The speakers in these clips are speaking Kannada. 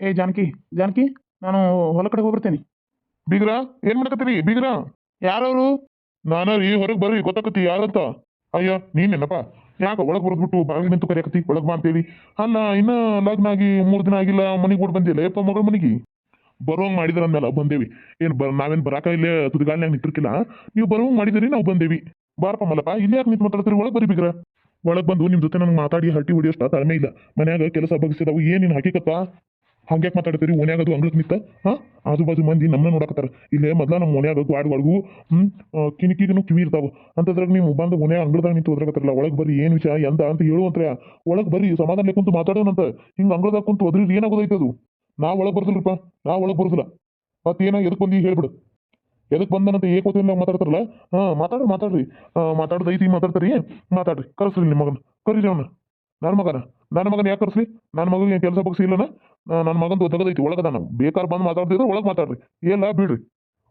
ಏ, ಜಾನಕಿ ಜಾನಕಿ, ನಾನು ಹೊಲ ಕಡೆ ಹೋಗ್ಬರ್ತೇನೆ. ಬೀಗ್ರ, ಏನ್ ಮಾಡಕತ್ತೀರಿ? ಬೀಗ್ರ, ಯಾರವ್ರು? ನಾನ ರೀ ಹೊರಗೆ ಬರ್ರಿ ಗೊತ್ತಾಕತಿ ಯಾರಂತ? ಅಯ್ಯ ನೀನೇನಪ್ಪ ಯಾಕ ಒಳಗೆ ಹೊರದ್ಬಿಟ್ಟು ಬಾಗಿಲು ನಿಂತು ಕರೆಯಕತ್ತಿ? ಒಳಗೆ ಬಾ ಅಂತೇಳಿ. ಅಲ್ಲ, ಇನ್ನ ಲಗ್ನ ಆಗಿ ಮೂರ್ ದಿನ ಆಗಿಲ್ಲ, ಮನೆಗೆ ಓಡ್ ಬಂದಿಲ್ಲ ಯಪ್ಪ ಮಗಳ ಮನೆಗೆ? ಬರೋಂಗ್ ಮಾಡಿದ್ರ ಅಂದ್ಮೇಲೆ ಬಂದೇವಿ. ಏನ್ ಬರ ನಾವೇನ್ ಬರಾಕ ಇಲ್ಲೇ ತುದಿಗಾಲ್ನ್ಯಾಗ ನಿಂತಿರ್ಕಿಲ್ಲ? ನೀವು ಬರೋಂಗ್ ಮಾಡಿದ್ರಿ, ನಾವು ಬಂದೇವಿ. ಬಾರಪ್ಪ ಮಲ್ಲಪ್ಪ, ಇಲ್ಲಿ ಯಾಕೆ ನಿಂತು ಮಾತಾಡ್ತೀರಿ? ಒಳಗ್ ಬರ್ರಿ ಬಿಗ್ರ. ಒಳಗ್ ಬಂದು ನಿಮ್ಮ ಜೊತೆ ನಂಗೆ ಮಾತಾಡಿ ಹಟ್ಟಿ ಹೊಡಿಯೋಷ್ಟ ತಾಳ್ಮೆ ಇಲ್ಲ. ಮನ್ಯಾಗ ಕೆಲಸ ಬಗ್ಸಿದಾವು ಏನೇನು ಹಾಕಿಕತ್ತ ಹಂಗ್ಯಾಕೆ ಮಾತಾಡ್ತೀರಿ? ಓನ್ಯಾಗ ಅದು ಅಂಗ್ಳಕ್ ನಿಂತ ಹಾ? ಆಜು ಬಾಜು ಮಂದಿ ನಮ್ಮನ್ನ ನೋಡಕತ್ತಾರ. ಇಲ್ಲೇ ಮೊದ್ಲ ನಮ್ಮ ಓನ್ಯಾಗ ಹ್ಮ್ ಆ, ಕಿಣಿಕಿಗೂ ಕಿವಿ ಇರ್ತಾವ. ಅಂತದ್ರಾಗ ನೀವು ಬಂದು ಓನ್ಯಾಗ ಅಂಗಳದಾಗ ನಿಂತು ಓದ್ರಕತ್ತಾರಲ್ಲ ಒಳಗೆ ಬರ್ರಿ ಏನು ವಿಷಯ ಎಂತ ಅಂತ ಹೇಳುವಂತ್ರ ಒಳಗೆ ಬರ್ರಿ ಸಮಾಧಾನ ಕುಂತು ಮಾತಾಡೋಣಂತ. ಹಿಂಗೆ ಅಂಗಳದಾಗ ಕುಂತು ಒದ್ರಿ ಏನಾಗೋದೈತೆ ಅದು? ನಾ ಒಳಗೆ ಬರ್ದಿಲ್ರಪ್ಪ ನಾ ಒಳಗೆ ಮತ್ತೆ ಮತ್ತೇನ ಎದಕ್ಕೆ ಬಂದು ಹೇಳ್ಬಿಡು. ಎದಕ್ಕೆ ಬಂದನಂತ ಏಕೋತಿಲ್ಲ ಮಾತಾಡ್ತಾರಲ್ಲ? ಹಾ ಮಾತಾಡ್ರಿ ಮಾತಾಡ್ರಿ. ಆ, ಮಾತಾಡೋದು ಐತಿ ಮಾತಾಡ್ತಾರಿ ಮಾತಾಡ್ರಿ ಕರೆಸ್ರಿ ನಿಮ್ಮ ಮಗನ. ಕರೀರಿ ಅವನ. ನನ್ನ ಮಗನ. ನನ್ನ ಮಗನ ಯಾಕೆ ಕರೆಸ್ಲಿ? ನನ್ನ ಮಗನಿಗೆ ಕೆಲಸ ಬಗ್ಸಿ ಇಲ್ಲನ? ನನ್ನ ಮಗಂದು ತೆಗದೈತಿ ನಾನು ಬೇಕಾರ್ ಬಂದು ಮಾತಾಡ್ತಿದ್ರೆ ಒಳಗೆ ಮಾತಾಡ್ರಿ. ಏನ್ ಬಿಡ್ರಿ.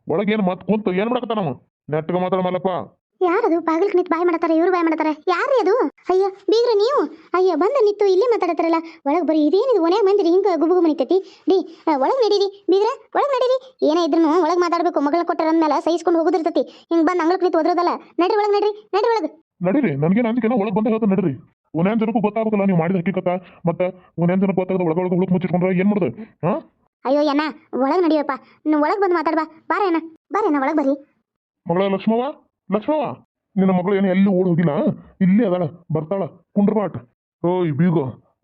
ಒಳಗೆ ಏನು ಮತ್ ಕುಂತು, ಏನು ಮಾಡಕತ್ತಾನ ನಾವು ನೆಟ್ಟಗೆ ಮಾತಾಡ ಮಲ್ಲಪ್ಪ ಯಾರದು? ಪಾಗಲ್ ನಿಂತು ಬಾಯ್ ಮಾಡ್ತಾರೆ ಇವ್ರು ಬಾಯ್ ಮಾಡ್ತಾರೆ ಯಾರು ಅದು? ಅಯ್ಯೋ, ಬೀಗ್ರ ನೀವು? ಅಯ್ಯೋ, ಬಂದ ನಿಂತು ಇಲ್ಲೇ ಮಾತಾಡತ್ತಾರಲ್ಲ. ಒಳಗೆ ಬರೀ ಇದೇನಿದು ಒನೇ ಮಂದಿರಿ, ಹಿಂಗ ಗುಬು ಮನಿತೈತಿ. ನಿಂತೈತಿ ಡಿ ಒಳಗೆ ನಡೀರಿ. ಬೀಗ್ರ, ಒಳಗೆ ನಡೀರಿ. ಏನೇ ಇದ್ರು ಒಳಗೆ ಮಾತಾಡಬೇಕು. ಮಗಳ ಕೊಟ್ಟಾರ ಅಂದ್ಮೇಲೆ ಸಹಿಸ್ಕೊಂಡು ಹೋಗುದಿರ್ತೈತಿ. ಹಿಂಗೆ ಬಂದು ಅಂಗಳಕ್ಕೆ ನಿಂತು ಓದ್ರದಲ್ಲ ನಡ್ರಿ, ಒಳಗೆ ನಡ್ರಿ. ನಡ್ರಿ, ಒಳಗೆ. ನಡೀರಿ ನನಗೇನು ಅಂಜಿಕೆನ ಒಳಗೆ ಬಂದ ಹೇಳ್ತಾನೆ ನಡೀರಿ. ಒಂದೇನು ಜನಕ್ಕೂ ಗೊತ್ತಾಗಬೇಕಲ್ಲ ನೀವು ಮಾಡಿದ ಹಕ್ಕಿಕತ್ತ ಮತ್ತೆ ಒಂದೇನು ಜನಕ್ಕೆ ಗೊತ್ತಾಗದ ಒಳಗೆ ಒಳಗೆ ಹುಡುಕ್ ಮುಚ್ಚಿಟ್ಕೊಂಡ್ರೆ ಏನು ಮಾಡೋದು? ಹಾ? ಅಯ್ಯೋ ಅಣ್ಣ ಒಳಗೆ ನಡಿಯಪ್ಪ ನೀವು ಒಳಗೆ ಬಂದು ಮಾತಾಡ್ಬಾ. ಬಾರ ಅಣ್ಣ ಬಾರ ಅಣ್ಣ ಒಳಗೆ ಬರ್ರಿ. ಮಗಳ ಲಕ್ಷ್ಮವ್ವ? ಲಕ್ಷ್ಮವ್ವ? ನಿನ್ನ ಮಗಳು ಏನು ಎಲ್ಲಿ ಓಡ್ ಹೋಗಿಲ್ಲ ಇಲ್ಲೇ ಅದಾಳ ಬರ್ತಾಳ ಕುಂಡ್ರಬಾಟ್. ಓಯ್ ಬೀಗ.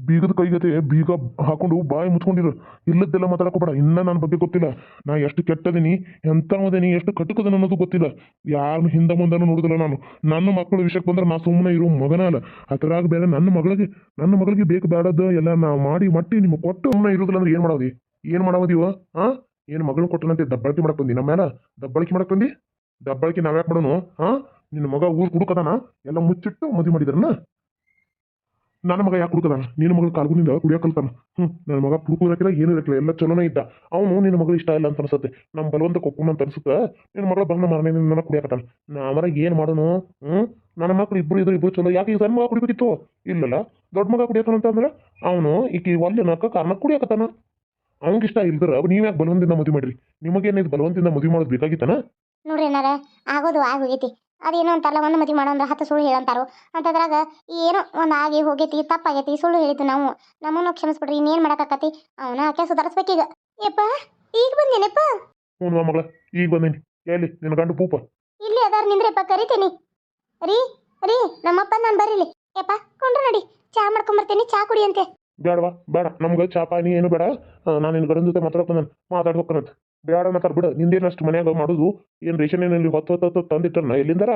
ಬೀಗದ ಕೈಗತೆ ಬೀಗ ಹಾಕೊಂಡು ಬಾಯಿ ಮುಚ್ಕೊಂಡಿರು. ಇಲ್ಲದ್ದೆಲ್ಲ ಮಾತಾಡಕೋಬೇಡ ಇನ್ನ ನನ್ನ ಬಗ್ಗೆ ಗೊತ್ತಿಲ್ಲ. ನಾ ಎಷ್ಟು ಕೆಟ್ಟದೀನಿ ಎಂಥವದೀನಿ ಎಷ್ಟು ಕಟುಕದನಿ ಅನ್ನೋದು ಗೊತ್ತಿಲ್ಲ. ಯಾರು ಹಿಂದೆ ಮುಂದನೂ ನೋಡುದಿಲ್ಲ ನಾನು. ನನ್ನ ಮಕ್ಕಳ ವಿಷಯಕ್ಕೆ ಬಂದ್ರೆ ನಾ ಸುಮ್ಮನೆ ಇರೋ, ಮಗನ ಅಲ್ಲ. ಅದರಾಗ ಬೇರೆ ನನ್ನ ಮಗಳಿಗೆ ನನ್ನ ಮಗಳಿಗೆ ಬೇಕು ಬೇಡದ ಎಲ್ಲ ನಾ ಮಾಡಿ ಮಟ್ಟಿ ನಿಮ್ಮ ಕೊಟ್ಟು ಸುಮ್ಮನೆ ಇರೋದಿಲ್ಲ ಅಂದ್ರೆ ಏನು ಮಾಡೋದಿ? ಏನು ಮಾಡೋದಿವ ಹಾ ಏನು ಮಗಳು ಕೊಟ್ಟನಂತೆ ದಬ್ಬಳಿಕೆ ಮಾಡಕ್ ಬಂದಿ? ನಮ್ಮ ಮೇಲೆ ದಬ್ಬಳಿಕೆ ಮಾಡಕ್ ಬಂದಿ? ದಬ್ಬಳಿಕೆ ನಾವ್ಯಾಕೆ ಮಾಡೋನು? ಹಾ ನಿನ್ನ ಮಗ ಊರು ಹುಡುಕದಾನ ಎಲ್ಲ ಮುಚ್ಚಿಟ್ಟು ಮದುವೆ ಮಾಡಿದಾರನ? ನನ್ನ ಮಗ ಯಾಕೆ ಹುಡುಕದಾನ? ನಿನ್ನ ಮಗಳು ಕಾಲ್ಗುನಿಂದ ಕುಡಿಯೋ ಕಲ್ತಾನ ಹ್ಞೂ ನನ್ನ ಮಗ ಹುಡುಕು ಇರಕ್ಕಿಲ್ಲ ಏನು ಇರಕ್ಕಿಲ್ಲ, ಎಲ್ಲ ಚಲೋನೇ ಇದ್ದ. ಅವನು ನಿನ್ನ ಮಗಳು ಇಷ್ಟ ಇಲ್ಲ ಅಂತ ಅನ್ಸುತ್ತೆ. ನಮ್ಮ ಬಲವಂತ ಕೊಪ್ಪು ಅಂತ ಅನ್ಸುತ್ತೆ. ನಿನ್ನ ಮಗಳ ಬಂದ ಮರಣಿಂದ ಕುಡಿಯಕತ್ತಾನ. ನಾವರ ಏನು ಮಾಡೋನು? ಹ್ಞೂ ನನ್ನ ಮಗ ಇಬ್ಬರು ಇದ್ರು ಇಬ್ಬರು ಚಲೋ. ಯಾಕೆ ಈ ಸಣ್ಣ ಮಗ ಕುಡಿಬೇಕಿತ್ತು? ಇಲ್ಲಲ್ಲ, ದೊಡ್ಡ ಮಗ ಕುಡಿಯತಾನ ಅಂತಂದ್ರೆ ಅವನು ಈಕಿ ಒಲ್ಲೆ ನಕ್ಕ ಕಾರಣ ಕುಡಿಯಕತ್ತಾನ. ಅವ್ನಿಗೆ ಇಷ್ಟ ಇಲ್ದ್ರ ನೀವು ಯಾಕೆ ಬಲವಂತದಿಂದ ಮದುವೆ ಮಾಡ್ರಿ? ನಿಮಗೇನಿದು ಬಲವಂತದಿಂದ ಮದುವೆ ಮಾಡೋದು ಬೇಕಾಗಿತ್ತಾನ? ನೋಡ್ರಿ ಏನಾರ ಆಗೋದು ಆಗೋಗೈತಿ. ಅದೇನೋ ಅಂತಲ್ಲ ಒಂದು ಮದುವೆ ಮಾಡೋಂದ್ರೆ ಹತ್ತು ಸುಳ್ಳು ಹೇಳಂತಾರು ಅಂತದ್ರಾಗ ಏನೋ ಒಂದು ಆಗಿ ಹೋಗೈತಿ ತಪ್ಪಾಗೈತಿ ಸುಳ್ಳು ಹೇಳಿದ್ದು ನಾವು. ನಮ್ಮನ್ನು ಕ್ಷಮಿಸ್ಬಿಡ್ರಿ ಇನ್ನೇನು ಮಾಡೋಕ್ಕಾಕತಿ ಅವನ ಆಕೆ ಸುಧಾರಿಸ್ಬೇಕೀಗ ಯಪ್ಪ ಈಗ ಬಂದೇನಪ್ಪ? ಹ್ಞೂ ಮಗಳ ಈಗ ಬಂದೇನಿ. ಎಲ್ಲಿ ನಿನ್ನ ಗಂಡು ಪೂಪ? ಇಲ್ಲಿ ಅದಾರ ನಿಂದ್ರಪ್ಪ ಕರಿತೀನಿ. ರೀ ರೀ ನಮ್ಮಪ್ಪ ನಾನು ಬರೀಲಿ ಯಪ್ಪ ಕೊಂಡ್ರು ನೋಡಿ. ಚಾ ಮಾಡ್ಕೊಂಬರ್ತೀನಿ ಚಾ ಕುಡಿಯಂತೆ. ಬೇಡವಾ ಬೇಡ ನಮ್ಗೆ ಚಾ ಪಾನಿ ಏನು ಬೇಡ. ನಾನು ನಿನ್ನ ಗಂಡನ ಜೊತೆ ಮಾತಾಡ್ಕೊಂಡು ನಾನು ಮಾತಾಡ್ಬೇಕನ್ನತ್ ಬೇಡ ಅನ್ನತ್ತಾರ ಬಿಡು ನಿಂದೇನಷ್ಟು ಮನ್ಯಾಗ ಮಾಡೋದು? ಏನು ರೇಷನ್ ಏನಲ್ಲಿ ಹೊತ್ತು ಹೊತ್ತ ತಂದಿಟ್ಟಾರ ಎಲ್ಲಿಂದಾರ?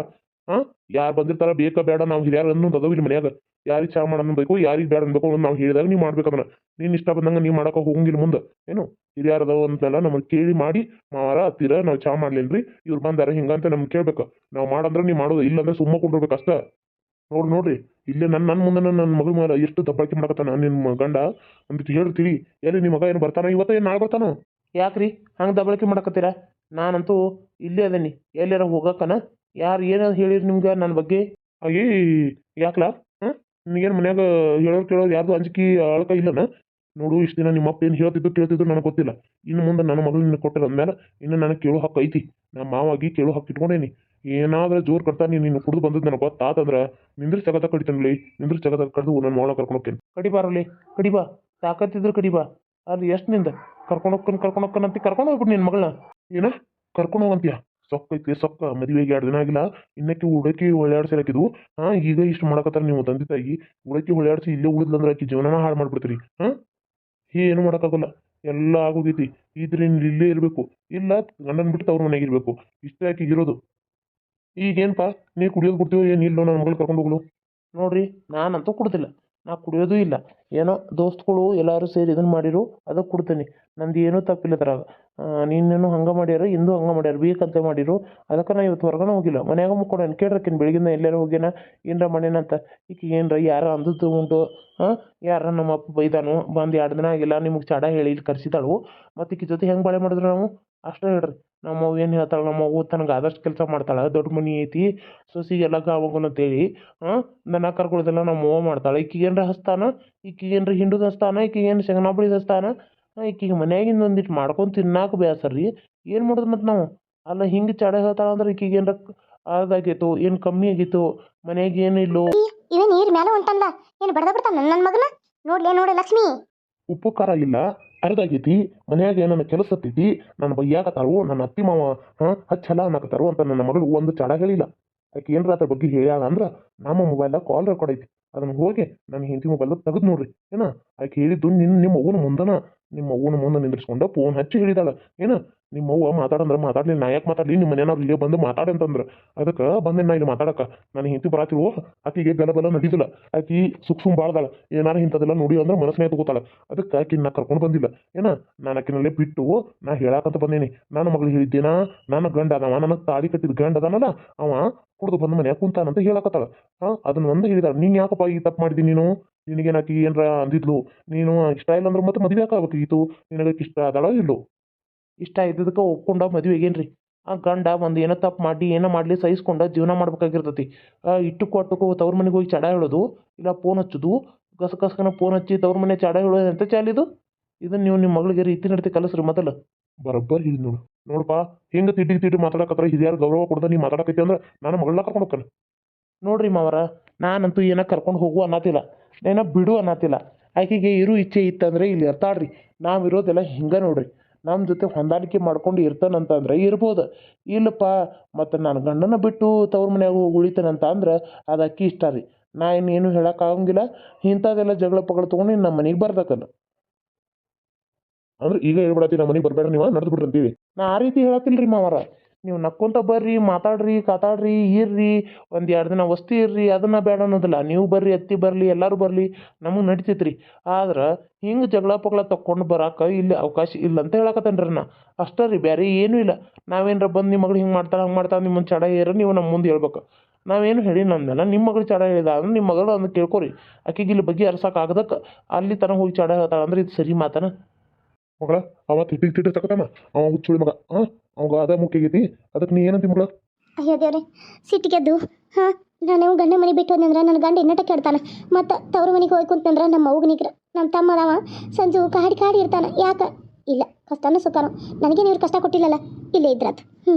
ಹಾಂ ಯಾರು ಬಂದಿರ್ತಾರ? ಬೇಕಾ ಬೇಡ ನಾವು ಹಿರಿಯಾರ ಅನ್ನೋದು ಅದಾವ ಇಲ್ಲಿ ಮನ್ಯಾಗ. ಯಾರಿಗೆ ಚಾ ಮಾಡ ಬೇಕು, ಯಾರಿಗೆ ಬೇಡ ಅನ್ಬೇಕು ಅನ್ನೋದು ನಾವು ಹೇಳಿದಾಗ ನೀವು ಮಾಡ್ಬೇಕಂದ್ರೆ ನೀನು ಇಷ್ಟ ಬಂದಂಗೆ ನೀವು ಮಾಡಕ್ಕೆ ಹೋಗಂಗಿಲ್ಲ ಮುಂದೆ. ಏನು? ಹಿರಿಯಾರ ಅದಾವ ಅಂತೆಲ್ಲ ನಮಗೆ ಕೇಳಿ ಮಾಡಿ, ಮಾವಾರ ಹತ್ತಿರ ನಾವು ಚಾ ಮಾಡ್ಲಿಲ್ರಿ, ಇವ್ರು ಬಂದಾರ ಹಿಂಗಂತ ನಮ್ಗೆ ಕೇಳ್ಬೇಕು. ನಾವು ಮಾಡಂದ್ರೆ ನೀವು ಮಾಡೋದು, ಇಲ್ಲಂದ್ರೆ ಸುಮ್ಮ ಕೊಡ್ಬೇಕು ಅಷ್ಟ. ನೋಡ್ ನೋಡ್ರಿ, ಇಲ್ಲೇ ನನ್ನ ನನ್ನ ಮುಂದೆ ನನ್ನ ಮಗಳ ಮೇಲೆ ಎಷ್ಟು ದಬ್ಬಾಳಿಕೆ ಮಾಡಕತ್ತಾನ ನಿಮ್ಮ ಗಂಡ? ಅಂತ ಹೇಳ್ತೀವಿ. ಎಲ್ಲಿ ನಿಮ್ಮ ಮಗ ಏನು ಬರ್ತಾನ? ಇವತ್ತ ಏನು ನಾಳೆ ಬರ್ತಾನೋ? ಯಾಕ್ರಿ? ಹಂಗೆ ದಬಳಕೆ ಮಾಡಕತ್ತೀರ? ನಾನಂತೂ ಇಲ್ಲೇ ಅದೀನಿ. ಎಲ್ಲಾರ ಹೋಗಕ್ಕನ ಯಾರು ಏನಾದ್ರು ಹೇಳಿರಿ ನಿಮ್ಗೆ ನನ್ನ ಬಗ್ಗೆ? ಅಯ್ಯೇ ಯಾಕಲ? ಹಾಂ? ನಿನಗೇನು ಮನ್ಯಾಗ ಹೇಳೋರು ಕೇಳೋರು ಯಾರ್ದು ಅಂಜಿಕೆ ಅಳ್ಕ ಇಲ್ಲನ? ನೋಡು, ಇಷ್ಟು ದಿನ ನಿಮ್ಮ ಅಪ್ಪ ಏನು ಹೇಳ್ತಿದ್ದು ಕೇಳ್ತಿದ್ದು ನನಗೆ ಗೊತ್ತಿಲ್ಲ. ಇನ್ನು ಮುಂದೆ ನನ್ನ ಮಗಳು ನಿನ್ನ ಕೊಟ್ಟಿರೋ ಅಂದ್ಮೇಲೆ ಇನ್ನು ನನಗೆ ಕೇಳೋ ಹಕ್ಕು ಐತಿ. ನಮ್ಮ ಮಾವಾಗಿ ಕೇಳೋ ಹಕ್ಕು ಇಟ್ಕೊಂಡೇನಿ. ಏನಾದರೂ ಜೋರು ಕಟ್ತಾ ನೀನು ನಿನ್ನ ಕುಡಿದು ಬಂದದ್ದು ನನಗೆ ಗೊತ್ತಾತಂದ್ರೆ ನಿಂದ್ರ ಜಗತ್ತ ಕಡಿತಾನಲ್ಲಿ ನಿಂದ್ರ ಜಗತ್ತ ಕಡಿದು ನನ್ನ ಮಗಳ ಕರ್ಕೊಂಡು ಹೋಗ್ತೇನೆ. ಕಡಿಬಾರಲಿ ಕಡಿಬಾ ತಾಕತ್ತಿದ್ರು ಕಡಿಬಾ ಅಲ್ಲಿ ಎಷ್ಟು ನಿಂದ? ಕರ್ಕೊಂಡು ಹೋಗ್ಕೊಂಡು ಕರ್ಕೊಂಡು ಹೋಗ್ಕೊಂಡು ಅಂತ ಕರ್ಕೊಂಡು ಹೋಗ್ಬಿಟ್ಟು ನಿನ್ನ ಮಗಳ ಏನ? ಕರ್ಕೊಂಡು ಹೋಗಂತೀಯ? ಸೊಕ್ಕ ಐತಿ, ಸೊಕ್ಕ. ಮದುವೆಗೆ ಎರಡು ದಿನ ಆಗಿಲ್ಲ. ಇನ್ನಕ್ಕೆ ಹುಡುಕಿ ಹಾಕಿದ್ವು ಹಾ, ಈಗ ಇಷ್ಟು ಮಾಡಕತ್ತಾರ ನೀವು ತಂದೆ ತಾಯಿ. ಉಡಕಿ ಹೊಳ್ಯಾಡ್ಸಿ ಇಲ್ಲೇ ಉಳಿದ್ಲಂದ್ರೆ ಆಕಿ ಜೀವನನ ಹಾಳು ಮಾಡ್ಬಿಡ್ತೀರಿ. ಹಾ? ಏನು ಮಾಡೋಕ್ಕಾಗಲ್ಲ. ಎಲ್ಲ ಆಗೋಗೈತಿ. ಇದ್ರೆ ನೀನು ಇಲ್ಲೇ ಇರಬೇಕು. ಇಲ್ಲ, ಗಂಡನ ಬಿಟ್ಟು ಅವ್ರ ಮನೆಗೆ ಇರಬೇಕು. ಇಷ್ಟೇ ಆಕಿ ಇರೋದು. ಈಗೇನಪ್ಪ ನೀ ಕುಡಿಯೋದು ಕೊಡ್ತೀವೋ ಏನು ಇಲ್ಲೋ ನನ್ನ ಮಗಳು ಕರ್ಕೊಂಡು ಹೋಗ್ಲು? ನೋಡ್ರಿ, ನಾನಂತೂ ಕುಡ್ದಿಲ್ಲ. ನಾ ಕುಡಿಯೋದು ಇಲ್ಲ. ಏನೋ ದೋಸ್ತ್ಗಳು ಎಲ್ಲರೂ ಸೇರಿ ಇದನ್ನು ಮಾಡಿರು ಅದಕ್ಕೆ ಕೊಡ್ತೀನಿ. ನಂದು ಏನೂ ತಪ್ಪಿಲ್ಲ ಅದ್ರಾಗ ನೀನೇನು ಹಂಗೆ ಮಾಡ್ಯಾರ, ಇಂದು ಹಂಗೆ ಮಾಡ್ಯಾರ, ಬೇಕಂತ ಮಾಡಿರು. ಅದಕ್ಕೆ ನಾ ಇವತ್ತು ಹೊರಗನ ಹೋಗಿಲ್ಲ. ಮನ್ಯಾಗ ಮುಕ್ಕೊಂಡೇನು? ಕೇಳ್ರಕಿನ್? ಬೆಳಗಿಂದ ಎಲ್ಲಾರು ಹೋಗ್ಯಾನ? ಏನರ ಮಾಡ್ಯಾನಂತ ಈಕೆ ಏನರ ಯಾರ ಅಂದದ್ದು ಉಂಟು? ಹಾಂ ಯಾರ ನಮ್ಮ ಅಪ್ಪ ಬೈದಾನು? ಬಂದು ಎರಡು ದಿನ ಆಗಿಲ್ಲ, ನಿಮಗೆ ಚಾಡ ಹೇಳಿ ಇಲ್ಲಿ ಕರ್ಸಿದಾಳು ಮತ್ತು ಈಕೆ ಜೊತೆ ಹೆಂಗೆ ಬಾಳೆ ಮಾಡಿದ್ರು ನಾವು? ಅಷ್ಟೇ ಹೇಳ್ರಿ. ನಮ್ಮ ಅವ್ವ ಏನು ಹೇಳ್ತಾಳೆ? ನಮ್ಮ ಅವ್ವ ತನಗೆ ಆದಷ್ಟು ಕೆಲಸ ಮಾಡ್ತಾಳೆ. ದೊಡ್ಡ ಮನೆ ಐತಿ. ಸೊಸಿಗೆಲ್ಲ ಗಾವಗೋನ್ ಅಂತೇಳಿ. ಹಾಂ ದನ ನಮ್ಮ ಅವ್ವ ಮಾಡ್ತಾಳೆ. ಈಕೆ ಏನರ ಹಸ್ತಾನ? ಏನರ ಹಿಂಡುದು ಹಸ್ತಾನ? ಈಕೆ ಏನು ಬಳಿದು ಹಸ್ತಾನ? ಈಕಿಗೆ ಮನ್ಯಾಗಿಂದ ಒಂದಿಟ್ಟು ಮಾಡ್ಕೊಂಡು ತಿನ್ನಾಕ ಬೇಸರ ರೀ ಏನು ಮಾಡೋದು ಮತ್ತು ನಾವು? ಅಲ್ಲ ಹಿಂಗೆ ಚಡ ಹೇಳ್ತಾಳ ಅಂದ್ರೆ ಈಕಿಗೆ ಏನಾರ ಅದಾಗೈತೋ ಏನು ಕಮ್ಮಿ ಆಗೈತೋ ಮನ್ಯಾಗ ಏನು ಇಲ್ಲೋ? ಇವ ನೀರ್ ಮೇಲೆ ಹೊಂಟಲ್ಲ ಏನು ಬಡ್ದ ಬಿಡ್ತಾನ ನನ್ನ ಮಗನ? ನೋಡ್ಲೇ ನೋಡಿ ಲಕ್ಷ್ಮಿ. ಉಪ್ಪು ಖಾರ ಇಲ್ಲ ಅರ್ಧಾಗೈತಿ ಮನ್ಯಾಗ ಏನನ್ನ ಕೆಲಸ ಹತ್ತೈತಿ ನನ್ನ ಬೈಯಾಕತ್ತಾಳು ನನ್ನ ಅತ್ತಿ ಮಾವ ಹಾಂ ಹಚ್ಚಲ ಅನ್ನಕತ್ತಾರೋ ಅಂತ ನನ್ನ ಮಗಳು ಒಂದು ಚಡ ಹೇಳಿಲ್ಲ. ಆಕೆ ಏನ್ರ ಅದ್ರ ಬಗ್ಗೆ ಹೇಳ್ಯಾಳ ಅಂದ್ರೆ ನಮ್ಮ ಮೊಬೈಲ್ ಕಾಲ್ ರೆಕಾರ್ಡ್ ಐತಿ. ಅದನ್ನ ಹೋಗಿ ನನ್ನ ಹೆಂಡತಿ ಮೊಬೈಲ್ ತೆಗೆದು ನೋಡ್ರಿ ಏನ? ಆಕೆ ಹೇಳಿದ್ದು ನಿನ್ನ ನಿಮ್ಮ ಅವ್ವನ ಮುಂದನ. ನಿಮ್ಮ ಅವ್ವನ ಮುಂದೆ ನಿಂದ್ರಿಸ್ಕೊಂಡು ಫೋನ್ ಹಚ್ಚಿ ಹೇಳಿದಾಳ. ಏನು? ನಿಮ್ಮ ಅವ್ವ ಮಾತಾಡಂದ್ರೆ ಮಾತಾಡ್ಲಿ ನಾ ಯಾಕೆ ಮಾತಾಡ್ಲಿ? ನಿಮ್ಮ ಮನೆಯವ್ರು ಇಲ್ಲೇ ಬಂದು ಮಾತಾಡಿ ಅಂತಂದ್ರೆ. ಅದಕ್ಕೆ ಬಂದೆ ನಾ ಇಲ್ಲಿ ಮಾತಾಡಕ. ನನ್ನ ಹೆಂಡತಿ ಬರಾತಿರು, ಆಕಿಗೆ ಗಲಬಲ ನಡೀತಿಲ್ಲ ಆಕಿ ಸುಖ ಸುಮ್ ಬಾಳ್ದಾಳ. ಏನಾರ ಇಂಥದೆಲ್ಲ ನೋಡಿ ಅಂದ್ರೆ ಮನಸ್ಸನ್ನೇ ತಗೋತಾಳ. ಅದಕ್ಕೆ ಆಕಿ ನಾ ಕರ್ಕೊಂಡು ಬಂದಿಲ್ಲ. ಏನ? ನಾನು ಆಕಿನಲ್ಲೇ ಬಿಟ್ಟು ನಾ ಹೇಳಾಕಂತ ಬಂದೇನಿ. ನನ್ನ ಮಗಳು ಹೇಳಿದ್ದೇನ? ನನ್ನ ಗಂಡ ಅದಾವ ನನಗೆ ತಾಳಿ ಕಟ್ಟಿದ ಗಂಡ ಅದಾನಲ್ಲ, ಅವ ಕುಡ್ದು ಬಂದು ಮನೆಯಾಗ ಕುಂತಾನಂತ ಹೇಳಕತ್ತಾಳ. ಹಾಂ, ಅದನ್ನ ಒಂದು ಹೇಳಿದಾಳ. ನೀನು ಯಾಕಪ್ಪ ಈ ತಪ್ಪು ಮಾಡಿದಿ ನೀನು? ನಿನಗೇನು ಆಕಿ ಏನರ ಅಂದಿದ್ಲು? ನೀನು ಇಷ್ಟ ಇಲ್ಲ ಅಂದ್ರೆ ಮತ್ತೆ ಮದುವೆ ಆಗಬೇಕಿತ್ತು ನಿನಗೆ ಇಷ್ಟ ಅದಾಳೋ ಇಲ್ಲೋ? ಇಷ್ಟ ಇದ್ದದಕ್ಕೆ ಒಪ್ಕೊಂಡ ಮದುವೆಗೇನ್ರಿ ಆ ಗಂಡ ಒಂದು ಏನೋ ತಪ್ಪು ಮಾಡಿ ಏನೋ ಮಾಡಲಿ ಸಹಿಸ್ಕೊಂಡ ಜೀವನ ಮಾಡ್ಬೇಕಾಗಿರ್ತೈತಿ. ಇಟ್ಟು ಕೊಟ್ಟಕ್ಕೂ ತವ್ರ ಮನೆಗೆ ಹೋಗಿ ಚಡ ಹೇಳೋದು ಇಲ್ಲ ಫೋನ್ ಹಚ್ಚೋದು ಗಸ ಗಸಕನ ಫೋನ್ ಹಚ್ಚಿ ತವ್ರ ಮನೆ ಚಡ ಹೇಳೋದು ಎಂತ ಚಾಲಿದು ಇದನ್ನ ನೀವು ನಿಮ್ಮ ಮಗಳಿಗೆ ರೀತಿ ನಡತೆ ಕಲಸ್ರಿ ಮೊದಲು. ಬರೋಬ್ಬರ್ ಇದು ನೋಡು. ನೋಡಪ್ಪ ಹಿಂಗೆ ತಿಡ್ಡಿ ತಿಟ್ಟು ಮಾತಾಡಕತ್ರ ಹಿರಿಯರು ಗೌರವ ಕೊಡ್ದ ನೀ ಮಾತಾಡಕೈತಿ ಅಂದ್ರೆ ನಾನು ಮಗಳನ್ನ ಕರ್ಕೊಂಡು ಹೋಗ್ತಾನೆ. ನೋಡ್ರಿ ಮಾವರ ನಾನಂತೂ ಏನೋ ಕರ್ಕೊಂಡು ಹೋಗು ಅನ್ನತಿಲ್ಲ. ಏನೋ ಬಿಡು ಅನ್ನತಿಲ್ಲ. ಆಕೆಗೆ ಇರು ಇಚ್ಛೆ ಇತ್ತಂದ್ರೆ ಇಲ್ಲಿ ಇರ್ತಾಳ್ರಿ. ನಾವು ಇರೋದೆಲ್ಲ ಹಿಂಗೆ ನೋಡ್ರಿ. ನಮ್ಮ ಜೊತೆ ಹೊಂದಾಣಿಕೆ ಮಾಡ್ಕೊಂಡು ಇರ್ತಾನಂತಂದ್ರೆ ಇರ್ಬೋದು. ಇಲ್ಲಪ್ಪ ಮತ್ತು ನಾನು ಗಂಡನ ಬಿಟ್ಟು ತವ್ರ ಮನ್ಯಾಗ ಹೋಗಿ ಉಳಿತಾನಂತ ಅಂದ್ರೆ ಅದು ಅಕ್ಕಿ ಇಷ್ಟ ರೀ. ನಾ ಇನ್ನೇನು ಹೇಳೋಕ್ಕಾಗಂಗಿಲ್ಲ ಇಂಥದ್ದೆಲ್ಲ ಜಗಳ ಪಗಳ ತೊಗೊಂಡು ನಮ್ಮ ಮನೆಗೆ ಬರ್ಬೇಕಲ್ಲ ಅಂದ್ರೆ ಈಗ ಹೇಳ್ಬಿಡತ್ತಿ ನಮ್ಮ ಮನೆಗೆ ಬರಬೇಡ ನೀವು, ನಡೆದು ಬಿಡ್ರಿ ಅಂತೀವಿ. ನಾ ಆ ರೀತಿ ಹೇಳತ್ತಿಲ್ಲ ರೀ ಮಾವರ. ನೀವು ನಕ್ಕೊಂತ ಬರ್ರಿ, ಮಾತಾಡ್ರಿ, ಕಾತಾಡ್ರಿ, ಇರ್ರಿ, ಒಂದು ಎರಡು ದಿನ ವಸ್ತಿ ಇರ್ರಿ, ಅದನ್ನು ಬೇಡ ಅನ್ನೋದಿಲ್ಲ. ನೀವು ಬರ್ರಿ, ಅತ್ತಿ ಬರಲಿ, ಎಲ್ಲರೂ ಬರಲಿ, ನಮಗೆ ನಡಿತೈತೆ ರೀ ಆದ್ರೆ ಹಿಂಗೆ ಜಗಳ ಪಗಳ ತಕ್ಕೊಂಡು ಬರಾಕ ಇಲ್ಲಿ ಅವಕಾಶ ಇಲ್ಲ ಅಂತ ಹೇಳಕತ್ತೇನೆ ರೀ ನಾ. ಅಷ್ಟೇ ರೀ ಬೇರೆ ಏನೂ ಇಲ್ಲ. ನಾವೇನಾರ ಬಂದು ನಿಮ್ಮ ಮಗಳು ಹಿಂಗೆ ಮಾಡ್ತಾಳೆ, ಹಂಗೆ ಮಾಡ್ತಾಳೆ ನಿಮ್ಮನ್ನು ಚಡ ಏರ ನೀವು ನಮ್ಮ ಮುಂದೆ ಹೇಳ್ಬೇಕು. ನಾವೇನು ಹೇಳಿ ನಮ್ದೆಲ್ಲ ನಿಮ್ಮ ಮಗಳು ಚಡ ಹೇಳಿದ ಅಂದ್ರೆ ನಿಮ್ಮ ಮಗಳು ಅದನ್ನ ಕೇಳ್ಕೊರಿ. ಆಕೆಗೆ ಇಲ್ಲಿ ಬಗ್ಗೆ ಆಗದಕ್ಕೆ ಅಲ್ಲಿ ತನಕ ಹೋಗಿ ಚಡ ಹೇಳ್ತಾಳೆ ಅಂದ್ರೆ ಇದು ಸರಿ ಮಾತನ. ಮಗಳ ಅವ ತಿಟ್ಟಿ ತಿಟ್ಟ ತಕತಾನ ಅವ ಹುಚ್ಚುಳಿ ಮಗ. ಹಾ ಅವಾಗ ಅದ ಮುಖ್ಯ ಆಗೈತಿ ಅದಕ್ಕೆ ನೀ ಏನಂತಿ ಮಗಳ? ಅಯ್ಯೋ ದೇವ್ರೆ ಸಿಟ್ಟಿಗೆದ್ದು ಹಾಂ ನಾನು ಗಂಡ ಮನೆ ಬಿಟ್ಟು ಹೋದ್ನಂದ್ರೆ ನನ್ನ ಗಂಡ ಇನ್ನಟ ಕೆಡ್ತಾನೆ. ಮತ್ತು ತವ್ರ ಮನೆಗೆ ಹೋಗಿ ಕುಂತಂದ್ರ ನಮ್ಮ ಅವ್ಗ ನಿಗ್ರ. ನಮ್ಮ ತಮ್ಮ ಅದಾವ ಸಂಜು ಕಾಡಿ ಕಾಡಿ ಇರ್ತಾನ. ಯಾಕ? ಇಲ್ಲ ಕಷ್ಟನೂ ಸುಖನೂ. ನನಗೆ ನೀವು ಕಷ್ಟ ಕೊಟ್ಟಿಲ್ಲಲ್ಲ? ಇಲ್ಲೇ ಇದ್ರಾತು ಹ್ಞೂ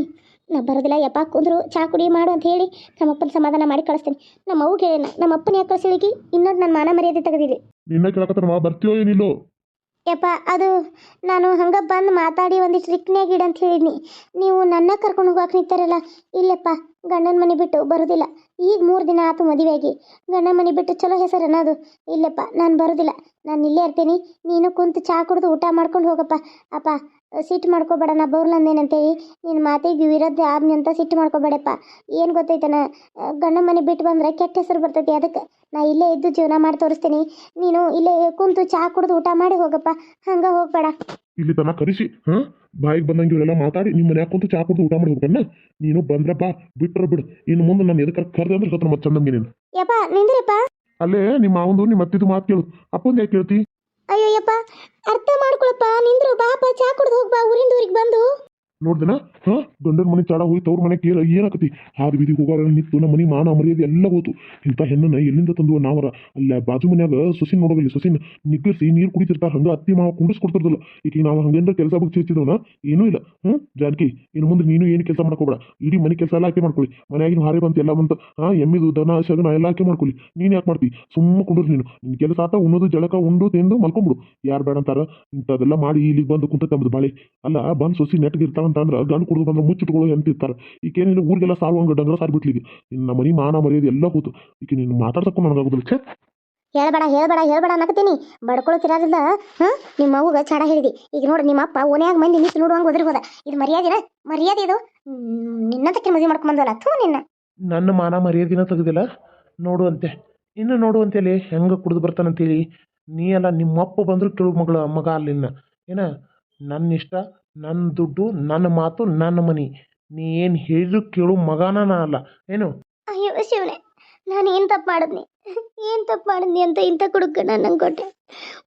ನಾ ಬರೋದಿಲ್ಲ ಯಪ್ಪ ಕುಂದ್ರು ಚಾ ಕುಡಿ ಮಾಡು ಅಂತ ಹೇಳಿ ನಮ್ಮ ಅಪ್ಪನ ಸಮಾಧಾನ ಮಾಡಿ ಕಳಿಸ್ತೀನಿ. ನಮ್ಮ ಅವ್ಗೆ ಹೇಳೇನ ನಮ್ಮ ಅಪ್ಪನ ಯಾಕೆ ಕಳಿಸಿಳಿಗಿ ಇನ್ನೊಂದು ನನ್ನ ಮಾನ ಮರ್ಯಾದೆ ತೆಗೆದಿದೆ ನಿನ್ನ ಕೇಳಕತ್ತಾರ ಬರ್ತೀಯೋ ಏನಿಲ್ಲೋ? ಯಪ್ಪ, ಅದು ನಾನು ಹಂಗೆ ಬಂದು ಮಾತಾಡಿ ಒಂದಿಷ್ಟು ರಿಕ್ನ್ಯಾಗ ಇಡು ಅಂತ ಹೇಳಿದ್ನಿ. ನೀವು ನನ್ನ ಕರ್ಕೊಂಡು ಹೋಗಕ್ಕೆ ನಿಂತಾರಲ್ಲ, ಇಲ್ಲಪ್ಪ, ಗಂಡನ ಮನೆ ಬಿಟ್ಟು ಬರೋದಿಲ್ಲ. ಈಗ ಮೂರು ದಿನ ಆತು ಮದುವೆಯಾಗಿ ಗಂಡನ ಮನೆ ಬಿಟ್ಟು ಚಲೋ ಹೆಸರು ಅದು ಇಲ್ಲಪ್ಪ, ನಾನು ಬರೋದಿಲ್ಲ. ನಾನು ಇಲ್ಲೇ ಇರ್ತೀನಿ. ನೀನು ಕುಂತು ಚಹಾ ಕುಡಿದು ಊಟ ಮಾಡ್ಕೊಂಡು ಹೋಗಪ್ಪ. ಅಪ್ಪ ಸಿಟ್ಟು ಮಾಡ್ಕೋಬೇಡ ನಾ ಬೌರ್ಲಂದೇನಂತೇಳಿ ನಿನ್ನ ಮಾತಿಗೆ ವಿರೋಧ ಆದ್ನಿ ಅಂತ ಸಿಟ್ಟು ಮಾಡ್ಕೋಬೇಡಪ್ಪ. ಏನು ಗೊತ್ತೈತನ? ಗಂಡ ಮನೆ ಬಿಟ್ಟು ಬಂದ್ರೆ ಕೆಟ್ಟ ಹೆಸರು ಬರ್ತೈತಿ ಅದಕ್ಕೆ ನಾ ಇಲ್ಲೇ ಇದ್ದು ಜೀವನ ಮಾಡಿ ತೋರಿಸ್ತೀನಿ. ನೀನು ಇಲ್ಲೇ ಕುಂತು ಚಹಾ ಕುಡಿದು ಊಟ ಮಾಡಿ ಹೋಗಪ್ಪ. ಹಂಗೆ ಹೋಗಬೇಡ. ಇಲ್ಲಿ ತನ ಕರೆಸಿ ಹಾಂ? ಬಾಯಿಗೆ ಬಂದಂಗೆ ಇವರೆಲ್ಲ ಮಾತಾಡಿ ನಿಮ್ಮ ಮನ್ಯಾಗ ಕುಂತು ಚಾ ಕುಡಿದು ಊಟ ಮಾಡಿ ಹೋಗ್ತಾನ ನೀನು ಬಂದ್ರೆ ಬಾ ಬಿಟ್ರ ಬಿಡು. ಇನ್ನು ಮುಂದೆ ನಾನು ಎದಕ್ಕೆ ಕರ್ದೆ ಅಂದ್ರೆ ಮತ್ತೆ ಚಂದಂಗೆ ನೀನು. ಯಪ್ಪ ನಿಂದ್ರಪ್ಪ ಅಲ್ಲೇ ನಿಮ್ಮ ಮಾವಂದು ನಿಮ್ಮ ಅತ್ತಿದು ಮಾತು ಕೇಳು. ಅಪ್ಪಂದು ಯಾಕೆ ಕೇಳ್ತಿ? ಅಯ್ಯೋ ಯಪ್ಪ ಅರ್ಥ ಮಾಡ್ಕೊಳಪ್ಪ ನಿಂದ್ರು ಬಾಪ ಚಾ ಕುಡ್ದು ಹೋಗ್ ಬಾ ಊರಿಂದ ಊರಿಗೆ ಬಂದು. ನೋಡ್ದನ? ಹಾ? ಗಂಡನ ಮನೆ ಚಾಡ ಹೋಗಿ ತವ್ರ ಮನೆ ಕೇಳ ಏನಾಕತಿ? ಹಾದು ಬೀದಿಗೆ ಹೋಗಾರ, ನಿಂತು ನಮ್ಮ ಮನೆ ಮಾನ ಮರ್ಯಾದೆ ಎಲ್ಲ ಹೋತು. ಇಂಥ ಹೆಣ್ಣನ ಎಲ್ಲಿಂದ ತಂದು ನಾವರ? ಅಲ್ಲ ಬಾಜು ಮನ್ಯಾಗ ಸೊಸಿನ ನೋಡೋದಿಲ್ಲ, ಸೊಸಿನ ನಿಗ್ಗಿಸಿ ನೀರು ಕುಡಿತಿರ್ತಾರ, ಹಂಗ ಅತ್ತಿ ಮಾವ ಕುಂಡಿಸ್ಕೊಡ್ತಿರ್ದಲ್ಲ ಈಗ ನಾವು ಹಂಗೇನ್ರ ಕೆಲಸ ಬಗ್ಗೆ ಚೇಚಿದವನ ಏನೂ ಇಲ್ಲ. ಹ್ಞೂ ಜಾನಕಿ, ಇನ್ನು ಮುಂದೆ ನೀನು ಏನು ಕೆಲಸ ಮಾಡ್ಕೋಬೇಡ ಇಡೀ ಮನೆ ಕೆಲಸ ಎಲ್ಲ ಆಕೆ ಮಾಡ್ಕೊಳ್ಳಿ. ಮನೆಯಾಗಿನ ಹಾರೆ ಬಂತು ಎಲ್ಲ ಬಂತು. ಹಾ, ಎಮ್ಮಿದು, ದನ, ಶಗನ ಎಲ್ಲ ಆಕೆ ಮಾಡ್ಕೊಳ್ಳಿ. ನೀನು ಯಾಕೆ ಮಾಡ್ತಿ? ಸುಮ್ಮ ಕುಂಡ್ರಿ ನೀನು. ನಿನ್ನ ಕೆಲಸ ಆತ, ಉಣ್ಣೋದು, ಜಳಕ, ಉಂಡು, ತಿಂದು ಮಲ್ಕೊಂಬಿಡು. ಯಾರು ಬೇಡ ಅಂತಾರ? ಇಂಥದೆಲ್ಲ ಮಾಡಿ ಇಲ್ಲಿಗೆ ಬಂದು ಕುಂತ ತಮ್ಮದು ಬಾಳೆ. ಅಲ್ಲ, ಬಂದು ಸೊಸಿ ನೆಟ್ಗಿರ್ತಾಳ ಅಂತಂದ್ರೆ ಗಂಡು ಕುಡಿದು ಬಂದ್ರೆ ಮುಚ್ಚಿಟ್ಕೊಳ್ಳೋ ಎಂತಿರ್ತಾರೆ ಈಕೇನೇನು ಊರಿಗೆಲ್ಲ ಸಾರುವಂಗ ಅಂದ್ರೆ ಸಾರಿ ಬಿಟ್ಲಿಗೆ. ನಿನ್ನ ಮನೆ ಮಾನ ಮರ್ಯಾದೆ ಎಲ್ಲ ಕೂತು. ಈಕೆ ನೀನು ಮಾತಾಡ್ಸಕ್ಕೂ ನನಗಾಗೋದಿಲ್ಲ ಛೇ! ಹೇಳ್ಬೇಡ ಹೇಳ್ಬೇಡ ಹೇಳ್ಬೇಡ ಅನ್ನಕತ್ತೀನಿ. ಬಡ್ಕೊಳತಿರೋದ್ರಿಂದ ಹಾಂ? ನಿಮ್ಮ ಅವ್ಗ ಚಡ ಹೇಳಿದಿ. ಈಗ ನೋಡಿ ನಿಮ್ಮ ಅಪ್ಪ ಓನ್ಯಾಗ ಮಂದಿ ನಿಂತು ನೋಡುವಂಗೆ ಒದ್ರಿ ಹೋದ ಇದು ಮರ್ಯಾದಿನ? ಮರ್ಯಾದೆ ಇದು? ನಿನ್ನಂತಕ್ಕೆ ಮದುವೆ ಮಾಡ್ಕೊಂಬಂದವಲ್ಲ ಥೂ ನಿನ್ನ. ನನ್ನ ಮಾನ ಮರ್ಯಾದಿನ ತೆಗ್ದಿಲ್ಲ. ನೋಡುವಂತೆ. ಇನ್ನು ನೋಡುವಂತೇಳಿ ಹೆಂಗೆ ಕುಡಿದು ಬರ್ತಾನಂತೇಳಿ ನೀ ಅಲ್ಲ ನಿಮ್ಮಪ್ಪ ಬಂದ್ರು ಕೇಳು ಮಗಳ ಮಗ ಅಲ್ಲಿನ್ನ. ಏನ? ನನ್ನ ಇಷ್ಟ ನನ್ನ ದುಡ್ಡು ನನ್ನ ಮಾತು ನನ್ನ ಮನಿ. ನೀ ಏನು ಹೇಳಿದ್ರು ಕೇಳು ಮಗನ ಅಲ್ಲ. ಏನು? ಅಯ್ಯೋ, ಶಿವನೇ, ನಾನು ಏನು ತಪ್ಪು ಮಾಡಿದ್ನಿ? ಏನು ತಪ್ಪು ಮಾಡಿದ್ನಿ ಅಂತ ಇಂಥ ಕುಡುಕ ನಂಗೆ ಕೊಟ್ಟೆ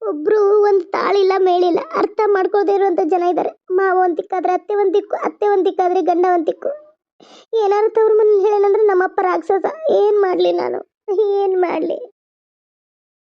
ಒಬ್ಬರು ಒಂದು ತಾಳಿಲ್ಲ, ಮೇಳಿಲ್ಲ, ಅರ್ಥ ಮಾಡ್ಕೊಳ್ದೇ ಇರುವಂಥ ಜನ ಇದ್ದಾರೆ ಮಾವ ಒಂದು ತಿಕ್ಕಾದ್ರೆ ಅತ್ತೆ ಒಂದು ತಿಕ್ಕು ಅತ್ತೆ ಒಂದು ತಿಕ್ಕಾದ್ರೆ ಗಂಡ ಒಂದು ತಿಕ್ಕು ಏನಾದ್ರು ತವ್ರ ಮನೇಲಿ ಹೇಳೇನಂದ್ರೆ ನಮ್ಮಪ್ಪ ರಾಕ್ಷಸ. ಏನು ಮಾಡಲಿ ನಾನು? ಏನು ಮಾಡಲಿ?